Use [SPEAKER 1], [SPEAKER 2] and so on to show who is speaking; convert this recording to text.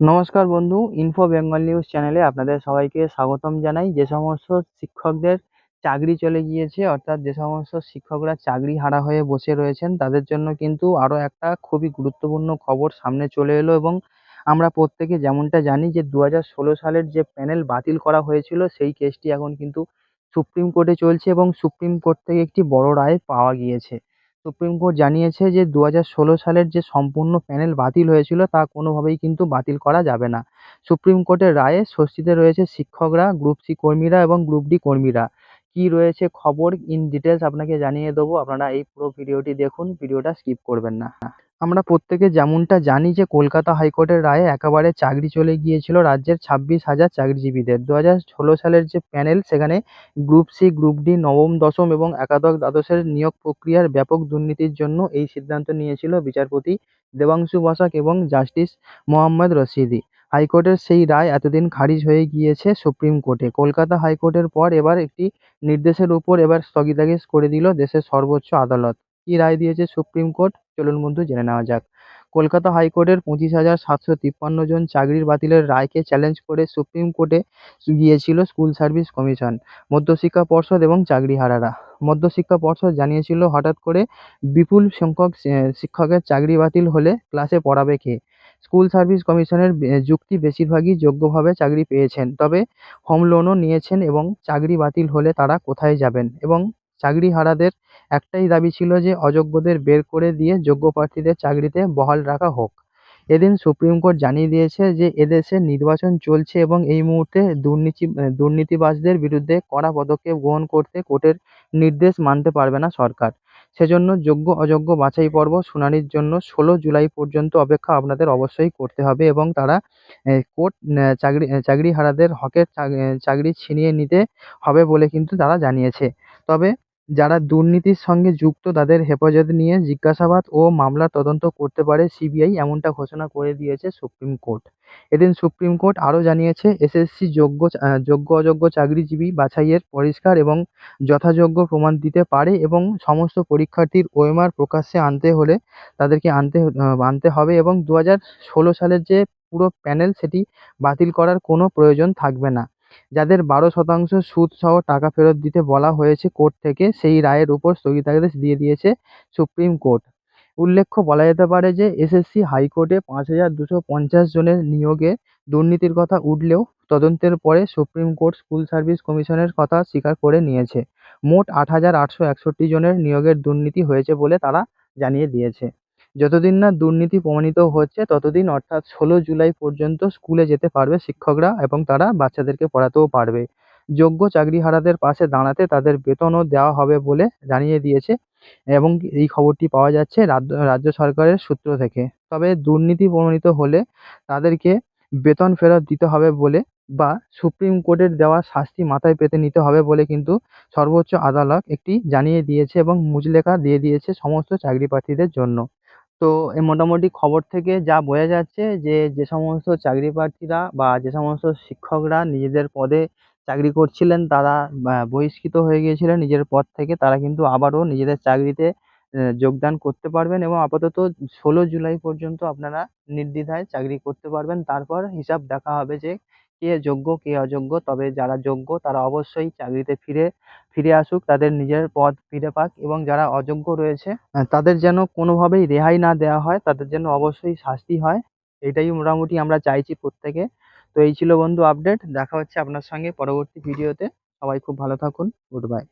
[SPEAKER 1] নমস্কার বন্ধু info Bengal news চ্যানেলে আপনাদের সবাইকে স্বাগতম জানাই। যে সমস্ত শিক্ষকদের চাকরি চলে গিয়েছে, অর্থাৎ যে সমস্ত শিক্ষকরা চাকরি হারা হয়ে বসে রয়েছেন, তাদের জন্য কিন্তু আরও একটা খুবই গুরুত্বপূর্ণ খবর সামনে চলে এলো এবং আমরা প্রত্যেকে যেমনটা জানি যে দু হাজার ষোলো সালের যে প্যানেল বাতিল করা হয়েছিল, সেই কেসটি এখন কিন্তু সুপ্রিম কোর্টে চলছে এবং সুপ্রিম কোর্ট থেকে একটি বড় রায় পাওয়া গিয়েছে। সুপ্রিম কোর্ট জানিয়েছে যে দু হাজার ষোলো সালের যে সম্পূর্ণ প্যানেল বাতিল হয়েছিল তা কোনোভাবেই কিন্তু বাতিল করা যাবে না। সুপ্রিম কোর্টের রায়ে স্বস্তিতে রয়েছে শিক্ষকরা, গ্রুপ সি কর্মীরা এবং গ্রুপ ডি কর্মীরা। কী রয়েছে খবর? ইন ডিটেলস আপনাকে জানিয়ে দেবো। আপনারা এই পুরো ভিডিওটি দেখুন, ভিডিওটা স্কিপ করবেন না। আমরা প্রত্যেকে যেমনটা জানি যে কলকাতা হাইকোর্টের রায়ে একেবারে চাকরি চলে গিয়েছিল রাজ্যের ছাব্বিশ হাজার চাকরিজীবীদের। দু হাজার ষোলো সালের যে প্যানেল, সেখানে গ্রুপ সি, গ্রুপ ডি, নবম, দশম এবং একাদশ দ্বাদশের নিয়োগ প্রক্রিয়ার ব্যাপক দুর্নীতির জন্য এই সিদ্ধান্ত নিয়েছিল বিচারপতি দেবাংশু বসাক এবং জাস্টিস মোহাম্মদ রশিদি। হাইকোর্টের সেই রায় এতদিন খারিজ হয়ে গিয়েছে সুপ্রিম কোর্টে। কলকাতা হাইকোর্টের পর এবার একটি নির্দেশের উপর এবার স্থগিতাদেশ করে দিল দেশের সর্বোচ্চ আদালত। কী রায় দিয়েছে সুপ্রিম কোর্ট? চলুন বন্ধু, জেনে নেওয়া যাক। কলকাতা হাইকোর্টের পঁচিশ হাজার সাতশো তিপ্পান্ন জন চাকরির বাতিলের রায়কে চ্যালেঞ্জ করে সুপ্রিম কোর্টে গিয়েছিল স্কুল সার্ভিস কমিশন, মধ্যশিক্ষা পর্ষদ এবং চাকরিহারারা মধ্যশিক্ষা পর্ষদ জানিয়েছিল, হঠাৎ করে বিপুল সংখ্যক শিক্ষকের চাকরি বাতিল হলে ক্লাসে পড়াবে কে? স্কুল সার্ভিস কমিশনের যুক্তি বেশিরভাগই যোগ্যভাবে চাকরি পেয়েছেন, তবে হোম লোনও নিয়েছেন এবং চাকরি বাতিল হলে তারা কোথায় যাবেন? এবং চাকরিহারাদের একটাই দাবি ছিল যে অযোগ্যদের বের করে দিয়ে যোগ্য প্রার্থীদের চাকরিতে বহাল রাখা হোক। এদিন সুপ্রিম কোর্ট জানিয়ে দিয়েছে যে এদেশে নির্বাচন চলছে এবং এই মুহূর্তে দুর্নীতি, দুর্নীতিবাজদের বিরুদ্ধে কড়া পদক্ষেপ গ্রহণ করতে কোর্টের নির্দেশ মানতে পারবে না সরকার। সেজন্য যোগ্য, অযোগ্য বাছাই পর্ব শুনানির জন্য ষোলো জুলাই পর্যন্ত অপেক্ষা আপনাদের অবশ্যই করতে হবে এবং তারা কোর্ট চাকরি চাকরিহারাদের হকের চাকরি ছিনিয়ে নিতে হবে বলে কিন্তু তারা জানিয়েছে। তবে যারা দুর্নীতির সঙ্গে যুক্ত তাদের হেফাজতে নিয়ে জিজ্ঞাসাবাদ ও মামলার তদন্ত করতে পারে সিবিআই, এমনটা ঘোষণা করে দিয়েছে সুপ্রিম কোর্ট। এদিন সুপ্রিম কোর্ট আরও জানিয়েছে, এসএসসি যোগ্য যোগ্য অযোগ্য চাকরিজীবী বাছাইয়ের পরিষ্কার এবং যথাযোগ্য প্রমাণ দিতে পারে এবং সমস্ত পরীক্ষার্থীর ওএমআর প্রকাশ্যে আনতে হলে তাদেরকে আনতে আনতে হবে এবং দু হাজার ষোলো সালের যে পুরো প্যানেল সেটি বাতিল করার কোনো প্রয়োজন থাকবে না। যাদের বারো শতাংশ সুদসহ টাকা ফেরত দিতে বলা হয়েছে কোর্ট থেকে, সেই রায়ের উপর স্থগিতাদেশ দিয়ে দিয়েছে সুপ্রিম কোর্ট। উল্লেখ্য, বলা যেতে পারে যে এসএসসি হাইকোর্টে পাঁচ হাজার দুশো পঞ্চাশ জনের নিয়োগে দুর্নীতির কথা উঠলেও তদন্তের পরে সুপ্রিম কোর্ট স্কুল সার্ভিস কমিশনের কথা স্বীকার করে নিয়েছে। মোট আট হাজার আটশো একষট্টি জনের নিয়োগের দুর্নীতি হয়েছে বলে তারা জানিয়ে দিয়েছে। যতদিন না দুর্নীতি প্রমাণিত হচ্ছে, ততদিন অর্থাৎ ষোলো জুলাই পর্যন্ত স্কুলে যেতে পারবে শিক্ষকরা এবং তারা বাচ্চাদেরকে পড়াতেও পারবে। যোগ্য চাকরিহারাদের পাশে দাঁড়াতে তাদের বেতনও দেওয়া হবে বলে জানিয়ে দিয়েছে এবং এই খবরটি পাওয়া যাচ্ছে রাজ্য রাজ্য সরকারের সূত্র থেকে। তবে দুর্নীতি প্রমাণিত হলে তাদেরকে বেতন ফেরত দিতে হবে বলে বা সুপ্রিম কোর্টের দেওয়া শাস্তি মাথায় পেতে নিতে হবে বলে কিন্তু সর্বোচ্চ আদালত একটি জানিয়ে দিয়েছে এবং মুচলেখা দিয়ে দিয়েছে সমস্ত চাকরি প্রার্থীদের জন্য। তো এই মোটামুটি খবর থেকে যা বোঝা যাচ্ছে যে যে সমস্ত চাকরি প্রার্থীরা বা যে সমস্ত শিক্ষকরা নিজেদের পদে চাকরি করছিলেন, তারা বহিষ্কৃত হয়ে গিয়েছিলেন নিজের পদ থেকে, তারা কিন্তু আবারও নিজেদের চাকরিতে যোগদান করতে পারবেন এবং আপাতত ষোলো জুলাই পর্যন্ত আপনারা নির্দ্বিধায় চাকরি করতে পারবেন। তারপর হিসাব দেখা হবে যে কে যোগ্য, কে অযোগ্য, তবে যারা যোগ্য তারা অবশ্যই চাকরিতে ফিরে ফিরে আসুক, তাদের নিজের পদ ফিরে পাক এবং যারা অযোগ্য রয়েছে তাদের যেন কোনোভাবেই রেহাই না দেওয়া হয়, তাদের যেন অবশ্যই শাস্তি হয়, এটাই মোটামুটি আমরা চাইছি প্রত্যেকে। তো এই ছিল বন্ধু আপডেট, দেখা হচ্ছে আপনার সঙ্গে পরবর্তী ভিডিওতে। সবাই খুব ভালো থাকুন, গুড বাই।